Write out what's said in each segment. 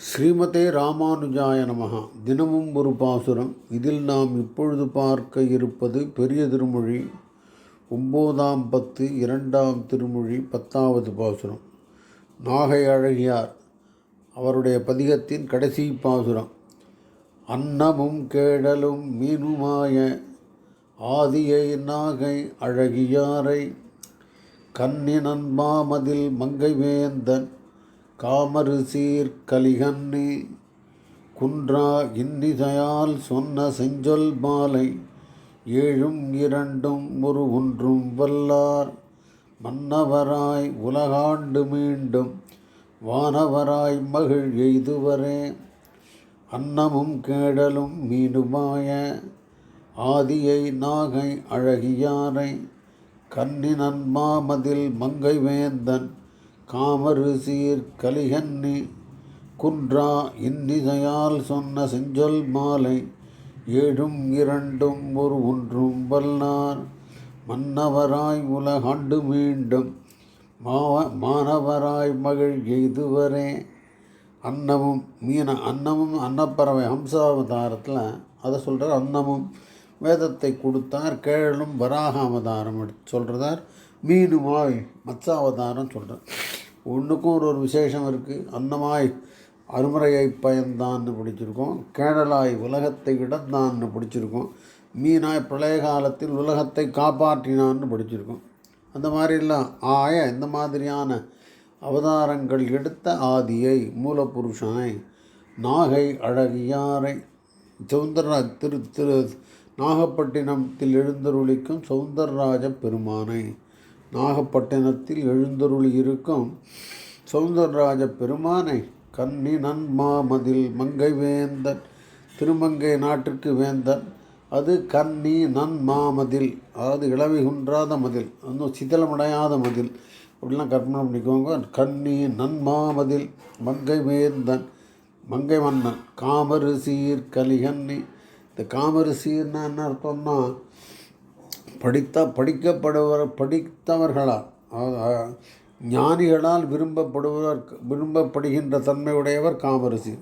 ஸ்ரீமதே ராமானுஜாய நமகா தினமும் ஒரு பாசுரம். இதில் நாம் இப்பொழுது பார்க்க இருப்பது பெரிய திருமொழி ஒம்போதாம் பத்து இரண்டாம் திருமொழி பத்தாவது பாசுரம். நாகை அழகியார் அவருடைய பதிகத்தின் கடைசி பாசுரம். அன்னமும் கேடலும் மீனுமாய ஆதியை நாகை அழகியாரை கண்ணினன் மாமதில் வேந்தன் வேந்தன் காமரு சீர் கலிகன்னி குன்றா இன்னிசையால் சொன்ன செஞ்சொல் மாலை ஏழும் இரண்டும் ஒரு ஒன்றும் வல்லார். மன்னவராய் உலகாண்டு மீண்டும் வானவராய் மகிழ் எய்துவரே. அன்னமும் கேடலும் மீனுமாய ஆதியை நாகை அழகியாரை. கண்ணினன் மாமதில் மங்கை வேந்தன் காமரு சீர் கலிகன்னி குன்றா இன்னிசையால் சொன்ன செஞ்சொல் மாலை ஏழும் இரண்டும் ஒரு ஒன்றும் வல்லார். மன்னவராய் உலகாண்டு மீண்டும் மாவ மானவராய் மகிழ் எய்துவரே. அன்னமும் மீன அன்னமும் அன்னப்பறவை ஹம்சாவதாரத்தில் அதை சொல்கிறார் அன்னமும் வேதத்தை கொடுத்தார் கேழலும் வராக அவதாரம் சொல்கிறதார் மீனுமாய் மத்சாவதாரம் சொல்கிறேன் ஒன்றுக்கும் ஒரு ஒரு விசேஷம் இருக்குது அன்னமாய் அருமுறையை பயந்தான்னு பிடிச்சிருக்கோம். கேடலாய் உலகத்தை இடந்தான்னு பிடிச்சிருக்கோம். மீனாய் பிரளய காலத்தில் உலகத்தை காப்பாற்றினான்னு படிச்சிருக்கோம். அந்த மாதிரிலாம் ஆய இந்த மாதிரியான அவதாரங்கள் எடுத்த ஆதியை மூலபுருஷனை நாகை அழகியாரை சௌந்தரராஜ் திரு திரு நாகப்பட்டினத்தில் எழுந்தருளிக்கும் சௌந்தரராஜ பெருமானை நாகப்பட்டினத்தில் எழுந்தருள் இருக்கும் சௌந்தரராஜ பெருமானை கன்னி நன்மாமதில் மங்கை வேந்தன் திருமங்கை நாட்டிற்கு வேந்தன். அது கன்னி நன் மாமதில் அதாவது இளவி குன்றாத மதில் இன்னும் சிதலமடையாத மதில். அப்படிலாம் கற்பனை பண்ணிக்கோங்க. கன்னி நன்மாமதில் மங்கை வேந்தன் மங்கை மன்னன் காமரு சீர் கலிகன்னி இந்த காமரு சீர்னா என்ன அர்த்தம்னா படித்த படிக்கப்படுவர் படித்தவர்களால் ஞானிகளால் விரும்பப்படுவர் விரும்பப்படுகின்ற தன்மையுடையவர் காமரிசி.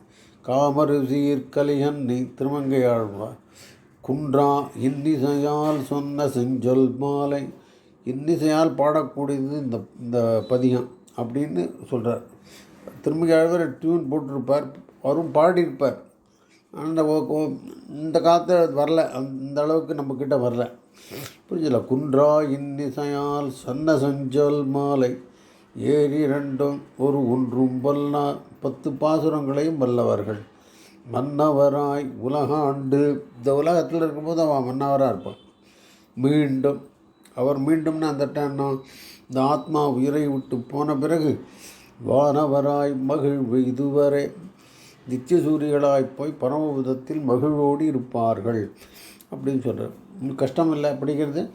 காமரிசீர் கலிகன்னி திருமங்கை ஆழ்வார். குன்றா இன்னிசையால் சொன்ன செஞ்சொல் மாலை இன்னிசையால் பாடக்கூடியது இந்த இந்த பதிகம் அப்படின்னு சொல்கிறார் திருமங்கை ஆழ்வார் டியூன் போட்டிருப்பார் அவரும் பாடியிருப்பார். அந்த இந்த காலத்தில் வரல. அந்த அளவுக்கு நம்மக்கிட்ட வரல. புரிஞ்சல குன்றா இன்னிசையால் சன்ன சஞ்சல் மாலை ஏறி ரெண்டும் ஒரு ஒன்றும் வல்லா பத்து பாசுரங்களையும் வல்லவர்கள். மன்னவராய் உலகாண்டு இந்த உலகத்தில் இருக்கும்போது அவன் மன்னவராக இருப்பான். மீண்டும் அவர் மீண்டும்னு அந்த டைம் இந்த ஆத்மா உயிரை விட்டு போன பிறகு வானவராய் மகிழ்வு இதுவரை நித்தியசூரிகளாய் போய் பரமபுதத்தில் மகிழ்வோடு இருப்பார்கள். அப்படின்னு சொல்கிறார் கஷ்டம் இல்லை அப்படிங்கிறது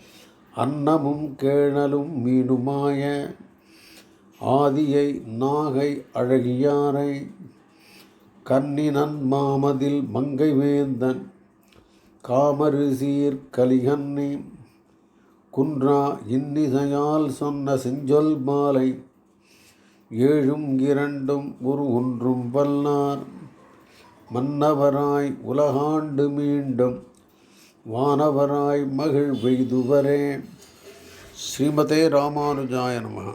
அன்னமும் கேணலும் மீனுமாய ஆதியை நாகை அழகியாரை கன்னினன் மாமதில் மங்கை வேந்தன் காமரிசீர் கலிகன்னி குன்றா இன்னிசையால் சொன்ன செஞ்சொல் மாலை ஏழும் இரண்டும் ஒரு ஒன்றும் வல்லார். மன்னவராய் உலகாண்டு மீண்டும் வானவராய் மகிழ் வெய்துவரே ஸ்ரீமதே ராமானுஜாய நமகா.